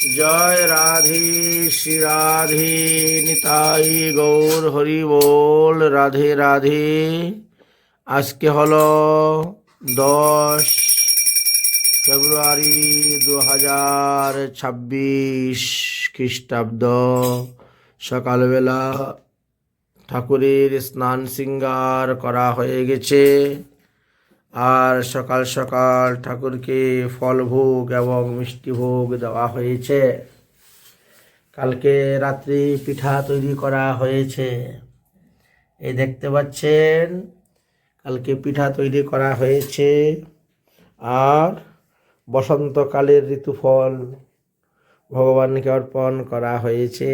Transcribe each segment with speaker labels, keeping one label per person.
Speaker 1: জয় রাধে শ্রী রাধে, নিতাই গৌর হরি বল, রাধে রাধে। আজকে হলো দশ ফেব্রুয়ারি দু হাজার ছাব্বিশ খ্রিস্টাব্দ। সকালবেলা ঠাকুরের স্নান সিঙ্গার করা হয়ে গেছে। আর সকাল সকাল ঠাকুরকে ফল ভোগ এবং মিষ্টি ভোগ দেওয়া হয়েছে। কালকে রাত্রি পিঠা তৈরি করা হয়েছে। এই দেখতে পাচ্ছেন, কালকে পিঠা তৈরি করা হয়েছে আর বসন্তকালের ঋতুফল ভগবানকে অর্পণ করা হয়েছে।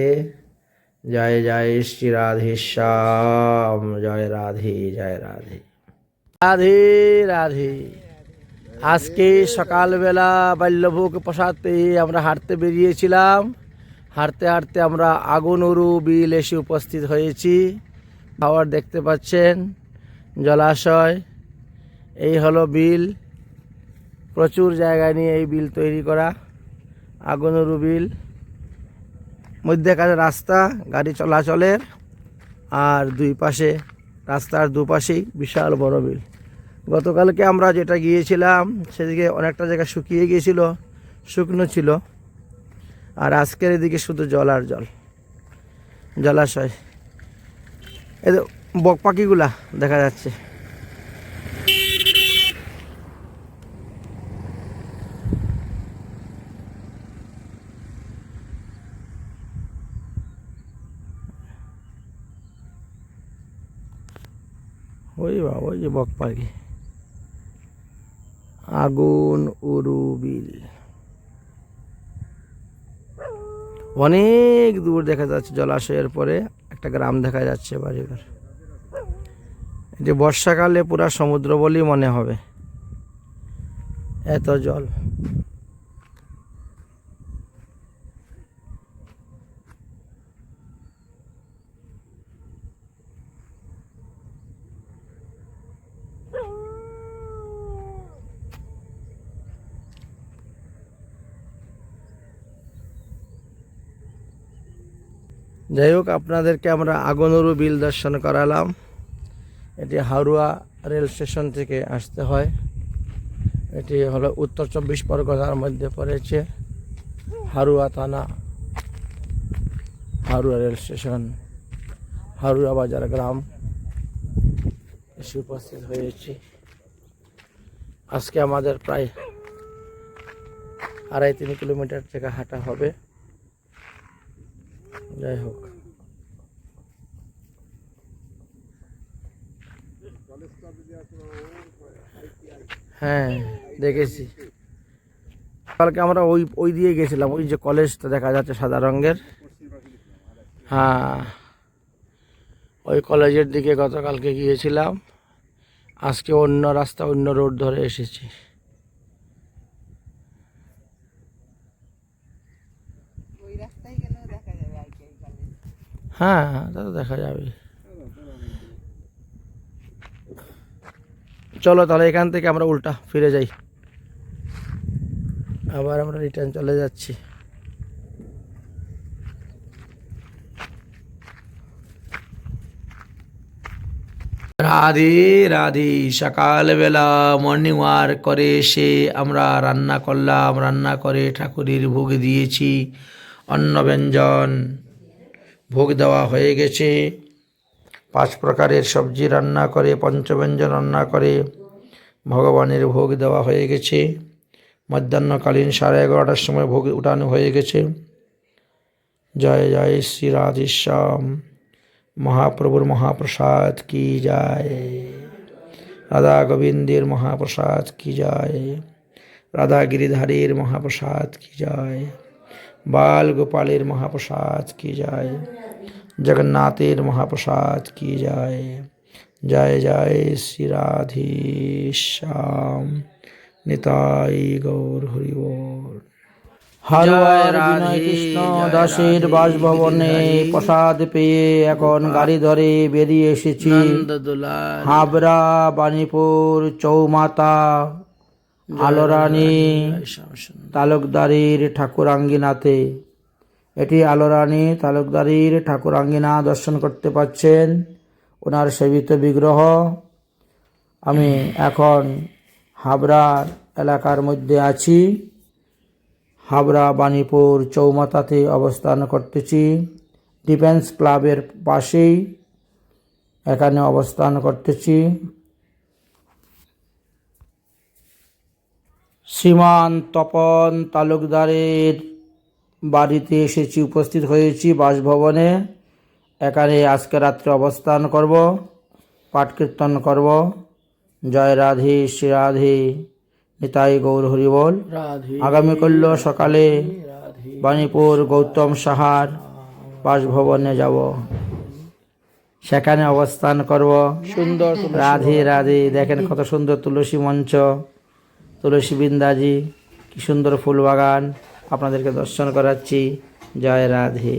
Speaker 1: জয় জয়, শ্রী রাধেশ্যাম জয় রাধে জয় রাধে। রাধে রাধে। আজকে সকালবেলা বাল্যভোগ প্রসাদ পেয়ে আমরা হাঁটতে বেরিয়েছিলাম। হাঁটতে হাঁটতে আমরা আগুনরু বিল এসে উপস্থিত হয়েছি। খাবার দেখতে পাচ্ছেন, জলাশয়। এই হলো বিল। প্রচুর জায়গা নিয়ে এই বিল তৈরি করা, আগুনরু বিল। মধ্যেখানে রাস্তা, গাড়ি চলাচলের, আর দুই পাশে, রাস্তার দুপাশেই বিশাল বড় বিল। গতকালকে আমরা যেটা গিয়েছিলাম, সেদিকে অনেকটা জায়গা শুকিয়ে গিয়েছিল, শুকনো ছিল। আর আজকের এদিকে শুধু জল আর জল। জলাশয়। এই বক পাখিগুলা দেখা যাচ্ছে। ওই বা ওই যে বক পাখি। আগুন উরুবিল অনেক দূর দেখা যাচ্ছে জলাশয়ের পরে, একটা গ্রাম দেখা যাচ্ছে বাড়িঘর। এটি বর্ষাকালে পুরা সমুদ্র বলেই মনে হবে। এত জল। যাই হোক, আপনাদেরকে আমরা আগনরু বিল দর্শন করালাম। এটি হাওড়া রেল স্টেশন থেকে আসতে হয়। এটি হলো উত্তর চব্বিশ পরগনার মধ্যে পড়েছে হারুয়া থানা, হারুয়া রেল স্টেশন, হারুয়া বাজার গ্রাম। এসে উপস্থিত হয়েছি। আজকে আমাদের প্রায় আড়াই তিন কিলোমিটার থেকে হাঁটা হবে। যাই হোক। হ্যাঁ দেখেছি। কালকে আমরা ওই ওই দিয়ে গেছিলাম, ওই যে কলেজটা দেখা যাচ্ছে সাদা রঙের। হ্যাঁ ওই কলেজের দিকে গতকালকে গিয়েছিলাম। আজকে অন্য রাস্তা, অন্য রোড ধরে এসেছি
Speaker 2: ওই রাস্তায় গেলেও দেখা যাবে আইটিআই কলেজ
Speaker 1: হ্যাঁ তা তো দেখা যাবে। চলো তাহলে এখান থেকে আমরা উল্টা ফিরে যাই। আবার আমরা রিটার্ন চলে যাচ্ছি। রাধে রাধে, সকালবেলা মর্নিং ওয়ার্ক করে এসে আমরা রান্না করলাম, রান্না করে ঠাকুরের ভোগ দিয়েছি। অন্ন ব্যঞ্জন ভোগ দেওয়া হয়ে গেছে। পাঁচ প্রকারের সবজি রান্না করে পঞ্চব্যঞ্জন রান্না করে, ভগবানের ভোগ দেওয়া হয়ে গেছে। মধ্যাহ্নকালীন সাড়ে এগারোটার সময় ভোগ উঠানো হয়ে গেছে। জয় জয় শ্রী রাধেশ্যাম মহাপ্রভুর মহাপ্রসাদ কি যায়? রাধা গোবিন্দের মহাপ্রসাদ কি যায়? রাধা গিরিধারীর মহাপ্রসাদ কি যায়? বাল গোপালের মহাপ্রসাদ কি যায় জগন্নাথের মহাপ্রসাদ কি যায় জয় জয় শ্রী রাধে শ্যাম নিতাই গৌর হরি বল হারুয়ার বিনয় দাসের বাসভবনে প্রসাদ পেয়ে এখন গাড়ি ধরে বেরিয়ে এসেছি। হাবড়া বাণীপুর চৌমাতা।
Speaker 3: আলোরানী তালুকদারির ঠাকুরাঙ্গিনাতে। এটি আলোরানী তালুকদারির ঠাকুরাঙ্গিনা দর্শন করতে পাচ্ছেন। ওনার সেবিত বিগ্রহ। আমি এখন হাবড়ার এলাকার মধ্যে আছি। হাবড়া বাণীপুর চৌমাথাতে অবস্থান করতেছি। ডিফেন্স ক্লাবের পাশেই এখানে অবস্থান করতেছি। শ্রীমান তপন তালুকদারের বাড়িতে এসেছি উপস্থিত হয়েছি বাসভবনে। এখানে আজকে রাত্রে অবস্থান করব পাঠ কীর্তন করব। জয় রাধে শ্রী রাধে। নিতাই গৌর হরিবল
Speaker 1: রাধে
Speaker 3: আগামী করল সকালে বাণীপুর গৌতম সাহার বাসভবনে যাব। সেখানে অবস্থান করব।
Speaker 1: সুন্দর
Speaker 3: রাধে রাধে। দেখেন কত সুন্দর তুলসী মঞ্চ। তুলসী বৃন্দাজি কি সুন্দর ফুল বাগান আপনাদেরকে দর্শন করাচ্ছি। জয় রাধে।